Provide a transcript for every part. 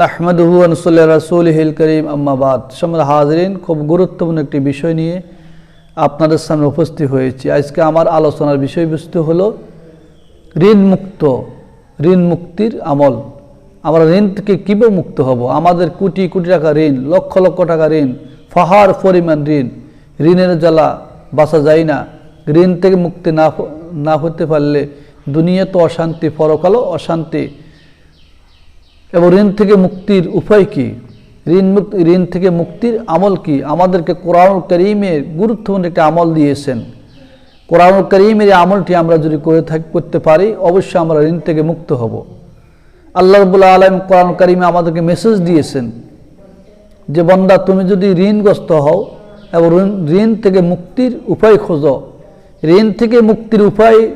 নাহমাদুহু রাসুল হিল করিম আম্মাবাদ সময় হাজরিন, খুব গুরুত্বপূর্ণ একটি বিষয় নিয়ে আপনাদের সামনে উপস্থিত হয়েছি। আজকে আমার আলোচনার বিষয়বস্তু হলো ঋণ মুক্ত ঋণ মুক্তির আমল। আমরা ঋণ থেকে কীভাবে মুক্ত হব? আমাদের কোটি কোটি টাকা ঋণ, লক্ষ লক্ষ টাকা ঋণ, ফাহার পরিমাণ ঋণ, ঋণের জ্বালা বাঁচা যায় না। ঋণ থেকে মুক্তি না না হতে পারলে দুনিয়া তো অশান্তি, পরকালও অশান্তি এবং ঋণ থেকে মুক্তির উপায় কি? ঋণ মুক্ত, ঋণ থেকে মুক্তির আমল কি? আমাদেরকে কোরআন করিমের গুরুত্বপূর্ণ একটি আমল দিয়েছেন। কোরআন করিমের এই আমলটি আমরা যদি করে থাক, করতে পারি, অবশ্যই আমরা ঋণ থেকে মুক্ত হব। আল্লাহ রবুল্লা আলম কোরআন করিমে আমাদেরকে মেসেজ দিয়েছেন যে, বন্দা, তুমি যদি ঋণগ্রস্ত হও এবং ঋণ ঋণ থেকে মুক্তির উপায় খোঁজো। ঋণ থেকে মুক্তির উপায়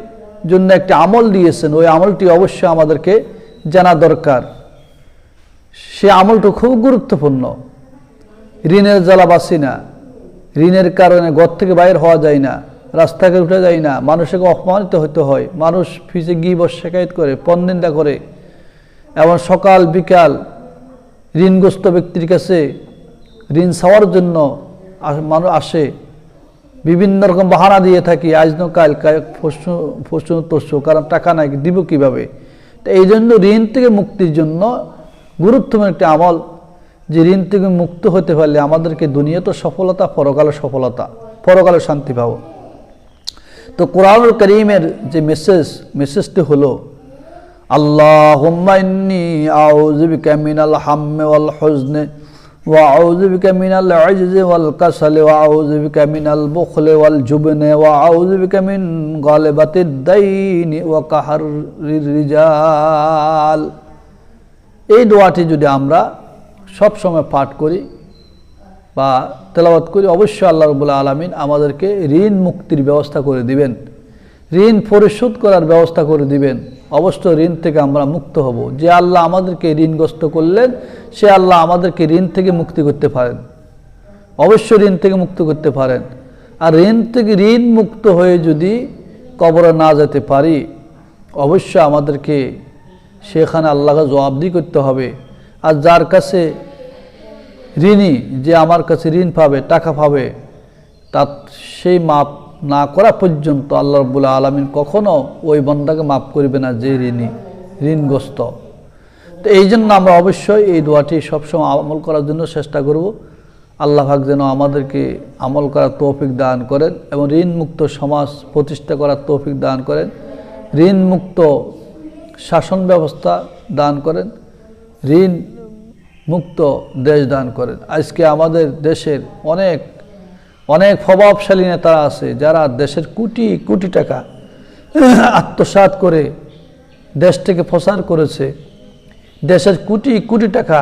জন্য একটি আমল দিয়েছেন। ওই আমলটি অবশ্যই আমাদেরকে জানা দরকার। সে আমলটা খুব গুরুত্বপূর্ণ। ঋণের জ্বালা বাসি না। ঋণের কারণে ঘর থেকে বাইর হওয়া যায় না রাস্তাকে উঠে যায় না, মানুষকে অপমানিত হতে হয়। মানুষ ফিসে গিয়ে বস শেখায়ত করে পণনিন্দা করে। এবং সকাল বিকাল ঋণগ্রস্ত ব্যক্তির কাছে ঋণ চাওয়ার জন্য মানুষ আসে। বিভিন্ন রকম বাহানা দিয়ে থাকি, আজ কাল ফসু তসু কারণ টাকা নাই, দিব কীভাবে? তো এই জন্য ঋণ থেকে মুক্তির জন্য গুরুত্বপূর্ণ একটি আমল যে ঋণ থেকে মুক্ত হতে পারলে আমাদেরকে দুনিয়াতে সফলতা, পরকালে সফলতা, পরকালে শান্তি পাবো। তো কোরআনুল করিমের যে মেসেজ মেসেজটি হলো, আল্লাহুম্মা ইন্নী আউযু বিকা মিনাল হাম্মি ওয়াল হুজনি এই দোয়াটি যদি আমরা সব সময় পাঠ করি বা তেলাওয়াত করি, অবশ্যই আল্লাহ রবুল্লা আলমিন আমাদেরকে ঋণ মুক্তির ব্যবস্থা করে দিবেন। ঋণ পরিশোধ করার ব্যবস্থা করে দিবেন। অবশ্য ঋণ থেকে আমরা মুক্ত হব। যে আল্লাহ আমাদেরকে ঋণগ্রস্ত করলেন, সে আল্লাহ আমাদেরকে ঋণ থেকে মুক্তি করতে পারেন। অবশ্যই ঋণ থেকে মুক্ত করতে পারেন। আর ঋণ থেকে ঋণ মুক্ত হয়ে যদি কবরে না যেতে পারি অবশ্য আমাদেরকে সেখানে আল্লাহকে জবাবদি করতে হবে। আর যার কাছে ঋণী যে আমার কাছে ঋণ পাবে, টাকা পাবে, তার সেই মাপ না করা পর্যন্ত আল্লাহ রবুল্লা আলমিন কখনও ওই বন্দাকে মাফ করবে না যে ঋণী, ঋণগ্রস্ত। তো এই জন্য আমরা অবশ্যই এই দোয়াটি সবসময় আমল করার জন্য চেষ্টা করব। আল্লাহ যেন আমাদেরকে আমল করার তৌফিক দান করেন এবং ঋণ মুক্ত সমাজ প্রতিষ্ঠা করার তৌফিক দান করেন। ঋণ মুক্ত শাসন ব্যবস্থা দান করেন, ঋণ মুক্ত দেশ দান করেন। আজকে আমাদের দেশের অনেক অনেক প্রভাবশালী নেতারা আছে যারা দেশের কোটি কোটি টাকা আত্মসাৎ করে দেশ থেকে প্রসার করেছে, দেশের কোটি কোটি টাকা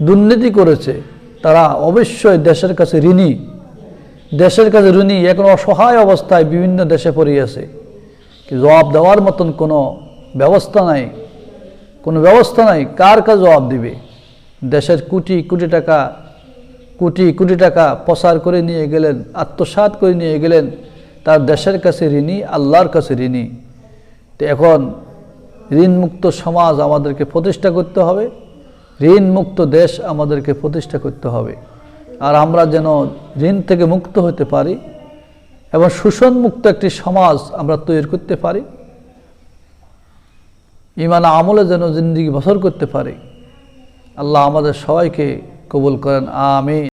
দুর্নীতি করেছে। তারা অবশ্যই দেশের কাছে ঋণী। দেশের কাছে ঋণী এখন অসহায় অবস্থায় বিভিন্ন দেশে পড়িয়েছে জবাব দেওয়ার মতন কোনো ব্যবস্থা নাই। কোনো ব্যবস্থা নাই। কার কাছে জবাব দিবে? দেশের কোটি কোটি টাকা, কোটি কোটি টাকা প্রচার করে নিয়ে গেলেন, আত্মসাৎ করে নিয়ে গেলেন তার দেশের কাছে ঋণী, আল্লাহর কাছে ঋণী। তো এখন ঋণমুক্ত সমাজ আমাদেরকে প্রতিষ্ঠা করতে হবে। ঋণমুক্ত দেশ আমাদেরকে প্রতিষ্ঠা করতে হবে। আর আমরা যেন ঋণ থেকে মুক্ত হতে পারি এবং শোষণমুক্ত একটি সমাজ আমরা তৈরি করতে পারি। ইমান আমলে যেন জিন্দিগি বছর করতে পারে। আল্লাহ আমাদের সবাইকে কবুল করেন আমি